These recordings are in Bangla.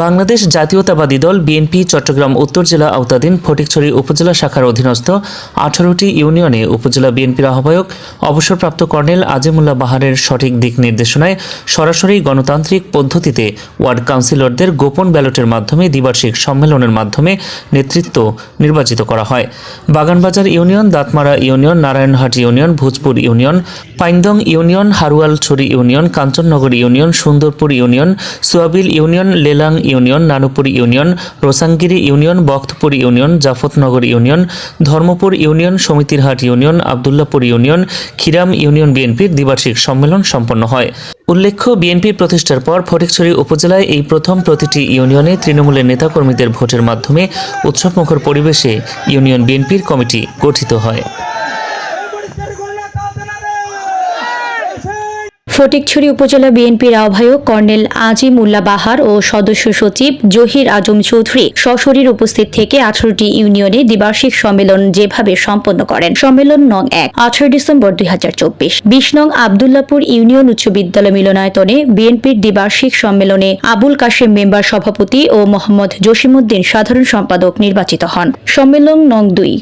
বাংলাদেশ জাতীয়তাবাদী দল বিএনপি, চট্টগ্রাম, উত্তর জেলা আওতাধীন ফটিকছড়ি উপজেলা শাখার অধীনস্থ আঠারোটি ইউনিয়নে উপজেলা বিএনপির আহ্বায়ক, অবসরপ্রাপ্ত কর্নেল আজিমুল্লাহ বাহারের সঠিক দিক নির্দেশনায় সরাসরি গণতান্ত্রিক পদ্ধতিতে ওয়ার্ড কাউন্সিলরদের গোপন ব্যালটের মাধ্যমে দ্বিবার্ষিক সম্মেলনের মাধ্যমে নেতৃত্ব নির্বাচিত করা হয়। Baganbazar union, Dantmara union, Narayanhat union, Bhojpur union, Paindong union, Harualchhari union, Kanchannagar union, Sundarpur union, Suabil union, Lelang union, Nanupur union, Roshangiri union, Baktapur union, Jafatnagar union, Dharmapur union, Samitirhat union, Abdullapur union, Khiram union বিএনপির দ্বিবার্ষিক সম্মেলন সম্পন্ন হয়। উল্লেখ্য, বিএনপি প্রতিষ্ঠার পর ফটিকছড়ি উপজেলায় এই প্রথম প্রতিটি ইউনিয়নে তৃণমূলের নেতাকর্মীদের ভোটের মাধ্যমে উৎসবমুখর পরিবেশে ইউনিয়ন বিএনপির কমিটি গঠিত হয়। ফটিকছড়ি উপজেলা বিএনপির আহ্বায়ক কর্নেল আজিম উল্লা বাহার ও সদস্য সচিব জহির আজম চৌধুরী সশরীর উপস্থিত থেকে আঠারোটি ইউনিয়নে দ্বিবার্ষিক সম্মেলন যেভাবে সম্পন্ন করেন, সম্মেলন নং এক, আঠারো ডিসেম্বর দুই হাজার চব্বিশ। বিশ নং আবদুল্লাপুর ইউনিয়ন উচ্চ বিদ্যালয় মিলনায়তনে বিএনপির দ্বিবার্ষিক সম্মেলনে আবুল কাশেম মেম্বার সভাপতি ও মোহাম্মদ জসিমউদ্দিন সাধারণ সম্পাদক নির্বাচিত হন। সম্মেলন নং দুই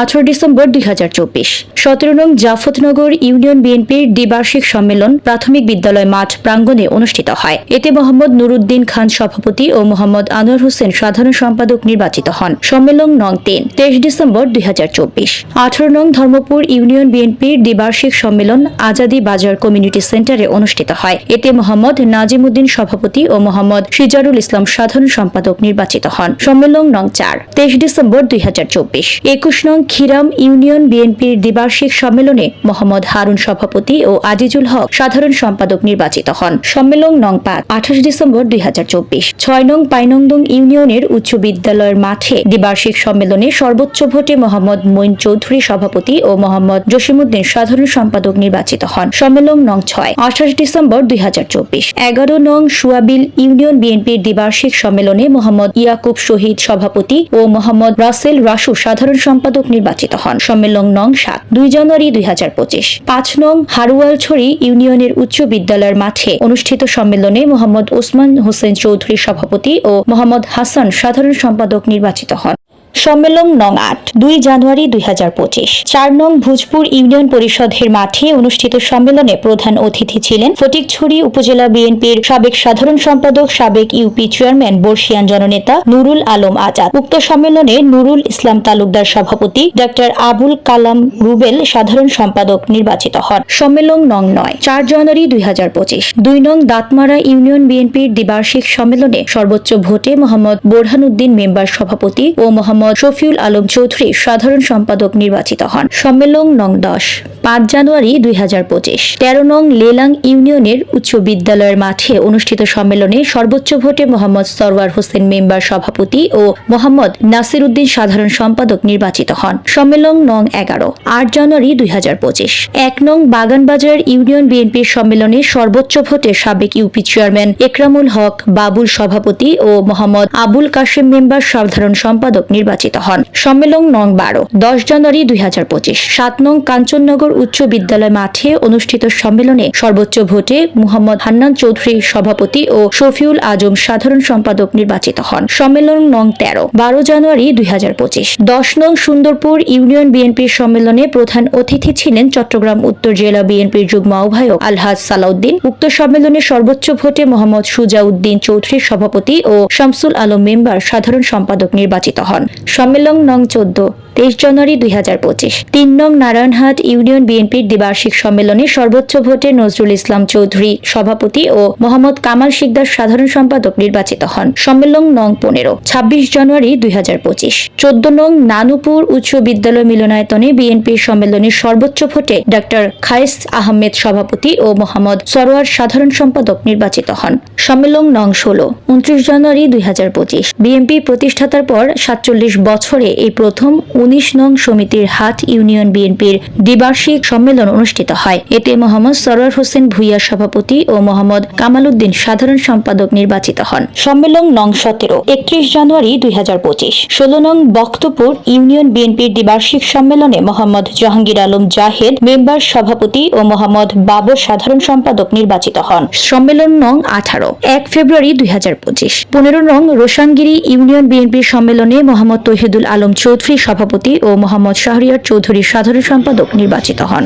আঠারো ডিসেম্বর দুই হাজার চব্বিশ। সতেরো নং জাফতনগর ইউনিয়ন বিএনপির দ্বিবার্ষিক সম্মেলন প্রাথমিক বিদ্যালয় মাঠ প্রাঙ্গণে অনুষ্ঠিত হয়। এতে মোহাম্মদ নুরুদ্দিন খান সভাপতি ও মোহাম্মদ আনোয়ার হোসেন সাধারণ সম্পাদক নির্বাচিত হন। সম্মেলন নং তিন, তেইশ ডিসেম্বর দুই হাজার চব্বিশ। আঠারো নং ধর্মপুর ইউনিয়ন বিএনপির দ্বিবার্ষিক সম্মেলন আজাদি বাজার কমিউনিটি সেন্টারে অনুষ্ঠিত হয়। এতে মোহাম্মদ নাজিমুদ্দিন সভাপতি ও মোহাম্মদ সিজারুল ইসলাম সাধারণ সম্পাদক নির্বাচিত হন। সম্মেলন নং চার, তেইশ ডিসেম্বর দুই হাজার চব্বিশ। একুশ নং খিরাম ইউনিয়ন বিএনপির দ্বিবার্ষিক সম্মেলনে মোহাম্মদ হারুন সভাপতি ও আজিজুল হক সাধারণ সম্পাদক নির্বাচিত হন। সম্মেলন নং পাঁচ, আঠাশ ডিসেম্বর দুই হাজার চব্বিশ। ছয় নং পাইনংদং ইউনিয়নের উচ্চ বিদ্যালয়ের মাঠে দ্বিবার্ষিক সম্মেলনে সর্বোচ্চ ভোটে মোহাম্মদ মঈন চৌধুরী সভাপতি ও মোহাম্মদ জসিমুদ্দিন সাধারণ সম্পাদক নির্বাচিত হন। সম্মেলন নং ছয়, আঠাশ ডিসেম্বর দুই হাজার চব্বিশ। এগারো নং সুয়াবিল ইউনিয়ন বিএনপির দ্বিবার্ষিক সম্মেলনে মোহাম্মদ ইয়াকুব শহীদ সভাপতি ও মোহাম্মদ রাসেল রাসু সাধারণ সম্পাদক নির্বাচিত হন। সম্মেলন নং সাত, দুই জানুয়ারি দুই হাজার পঁচিশ। পাঁচ নং হারুয়ালছড়ি ইউনিয়নের উচ্চ বিদ্যালয়ের মাঠে অনুষ্ঠিত সম্মেলনে মোহাম্মদ ওসমান হোসেন চৌধুরী সভাপতি ও মোহাম্মদ হাসান সাধারণ সম্পাদক নির্বাচিত হন। সম্মেলন নং আট, দুই জানুয়ারি দুই হাজার পঁচিশ। চার নং ভোজপুর ইউনিয়ন পরিষদের মাঠে অনুষ্ঠিত সম্মেলনে প্রধান অতিথি ছিলেন ফটিকছড়ি উপজেলা বিএনপির সাবেক সাধারণ সম্পাদক, সাবেক ইউপি চেয়ারম্যান, বর্ষিয়ান জননেতা নুরুল আলম আজাদ। উক্ত সম্মেলনে নুরুল ইসলাম তালুকদার সভাপতি ডক্টর আবুল কালাম রুবেল সাধারণ সম্পাদক নির্বাচিত হন। সম্মেলন নং নয়, চার জানুয়ারি দুই হাজার পঁচিশ। দুই নং দাঁতমারা ইউনিয়ন বিএনপির দ্বিবার্ষিক সম্মেলনে সর্বোচ্চ ভোটে মোহাম্মদ বোরহানুদ্দিন মেম্বার সভাপতি ও মোহাম্মদ শফিউল আলম চৌধুরী সাধারণ সম্পাদক নির্বাচিত হন। সম্মেলন নং দশ, পাঁচ জানুয়ারি দুই হাজার পঁচিশ। তেরো নং লেলাং ইউনিয়নের উচ্চ বিদ্যালয়ের মাঠে অনুষ্ঠিত সম্মেলনে সর্বোচ্চ ভোটে মোহাম্মদ সরওয়ার হোসেন মেম্বার সভাপতি ও মোহাম্মদ নাসির উদ্দিন সাধারণ সম্পাদক নির্বাচিত হন। সম্মেলন নং এগারো, আট জানুয়ারি দুই হাজার পঁচিশ। এক নং বাগানবাজার ইউনিয়ন বিএনপির সম্মেলনে সর্বোচ্চ ভোটে সাবেক ইউপি চেয়ারম্যান একরামুল হক, বাবুল সভাপতি ও মোহাম্মদ আবুল কাশেম মেম্বার সাধারণ সম্পাদক নির্বাচিত হন। সম্মেলন নং বারো, দশ জানুয়ারি দুই হাজার পঁচিশ, সাত নং কাঞ্চননগর উচ্চ বিদ্যালয় মাঠে অনুষ্ঠিত সম্মেলনে সর্বোচ্চ ভোটে মুহাম্মদ হান্নান চৌধুরী সভাপতি ও শফিউল আজম সাধারণ সম্পাদক নির্বাচিত হন। সম্মেলন নং তেরো, বারো জানুয়ারি দুই হাজার পঁচিশ, দশ নং সুন্দরপুর ইউনিয়ন বিএনপির সম্মেলনে প্রধান অতিথি ছিলেন চট্টগ্রাম উত্তর জেলা বিএনপির যুগ্ম আহ্বায়ক আলহাজ সালাউদ্দিন। উক্ত সম্মেলনে সর্বোচ্চ ভোটে মোহাম্মদ সুজাউদ্দিন চৌধুরী সভাপতি ও শামসুল আলম মেম্বার সাধারণ সম্পাদক নির্বাচিত হন। সম্মেলন নং চোদ্দ। তেইশ জানুয়ারি দুই হাজার পঁচিশ। তিন নং নারায়ণহাট ইউনিয়ন বিএনপির দ্বিবার্ষিক সম্মেলনে সর্বোচ্চ ভোটে নজরুল ইসলাম চৌধুরী সভাপতি ও মোহাম্মদ কামাল শিকদার সাধারণ সম্পাদক নির্বাচিত হন। সম্মেলন নং পনেরো, ছাব্বিশ জানুয়ারি দুই হাজার পঁচিশ। চোদ্দ নং নানুপুর উচ্চ বিদ্যালয় মিলনায়তনে বিএনপির সম্মেলনে সর্বোচ্চ ভোটে ডক্টর খায়েস আহমেদ সভাপতি ও মোহাম্মদ সরোয়ার সাধারণ সম্পাদক নির্বাচিত হন। সম্মেলন নং ষোলো, উনত্রিশ জানুয়ারি দুই হাজার পঁচিশ। বিএনপি প্রতিষ্ঠাতার পর সাতচল্লিশ বছরে এই প্রথম উনিশ নং সমিতির হাট ইউনিয়ন বিএনপির দ্বিবার্ষিক সম্মেলন অনুষ্ঠিত হয়। এতে মোহাম্মদ সরোয়ার হোসেন ভুইয়ার সভাপতি ও মোহাম্মদ কামাল উদ্দিন সাধারণ সম্পাদক নির্বাচিত হন। সম্মেলন নং সতেরো, একত্রিশ জানুয়ারি দুই হাজার পঁচিশ। ষোলো নং বক্তপুর ইউনিয়ন বিএনপির দ্বিবার্ষিক সম্মেলনে মোহাম্মদ জাহাঙ্গীর আলম জাহেদ, মেম্বার সভাপতি ও মোহাম্মদ বাবর সাধারণ সম্পাদক নির্বাচিত হন। সম্মেলন নং আঠারো, এক ফেব্রুয়ারি দুই হাজার পঁচিশ। পনেরো নং রোশানগিরি ইউনিয়ন বিএনপির সম্মেলনে মোহাম্মদ তহিদুল আলম চৌধুরী সভাপতি ও মোহাম্মদ শাহরিয়ার চৌধুরী সাধারণ সম্পাদক নির্বাচিত হন।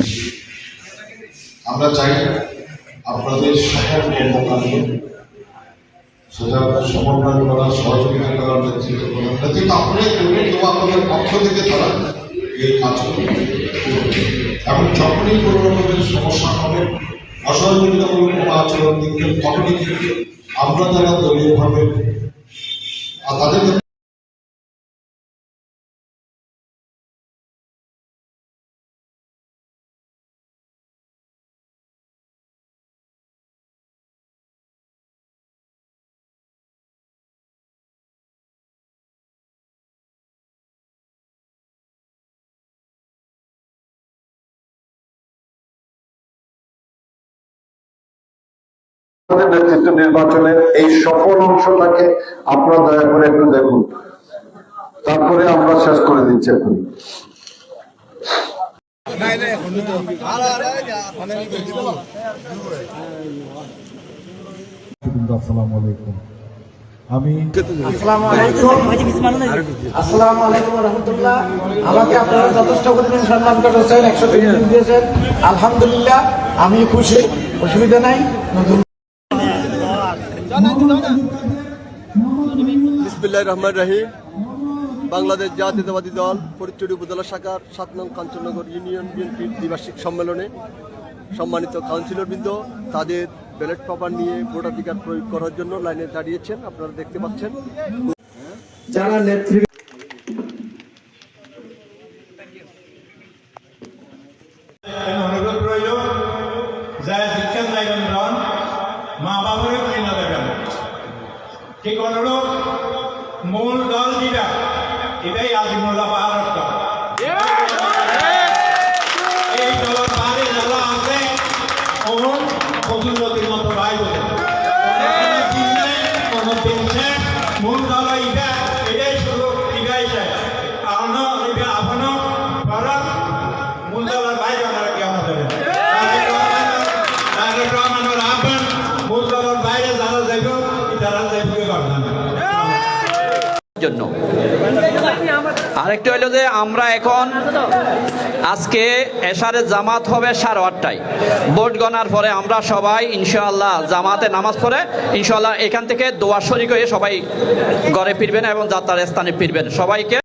আমরা চাই আপনাদের তারা হবে আমরা যারা দলীয়ভাবে, আর আমাদের নেতৃত্ব নির্বাচনের এই সফল অংশটাকে আপনারা দয়া করে একটু দেখুন। তারপরে আমরা শেষ করে দিচ্ছি এখন। আসসালামু আলাইকুম আমি আসসালামু আলাইকুম আসসালামু আলাইকুম রহমতুল্লাহ আমাকে আপনারা যথেষ্ট পরিমাণ সম্মান করেছেন একশো দিন দিয়েছেন। আলহামদুলিল্লাহ আমি খুশি। অসুবিধা নাই। নতুন বিসমিল্লাহ রহমান রাহিম। বাংলাদেশ জাতীয়তাবাদী দল ফরিদচুরি উপজেলা শাখার সাত নং কাঞ্চননগর ইউনিয়ন বিএনপির দ্বিবার্ষিক সম্মেলনে সম্মানিত কাউন্সিলরবৃন্দ তাদের ব্যালট পেপার নিয়ে ভোটাধিকার প্রয়োগ করার জন্য লাইনে দাঁড়িয়েছেন আপনারা দেখতে পাচ্ছেন। যারা নেত্রী অনুরোধ রইল যারা শিক্ষা মা ঠিক অনুরোধ মূল দল যেটা এটাই আজিমুল্লাহ জন্য। আরেকটি হইল যে আমরা এখন আজকে এশারের জামাত হবে সাড়ে আটটায়। ভোট গণার পরে আমরা সবাই ইনশাআল্লাহ জামাতে নামাজ পড়ে ইনশাআল্লাহ এখান থেকে দোয়া শরিক হয়ে সবাই ঘরে ফিরবেন এবং যাত্রার স্থানে ফিরবেন। সবাইকে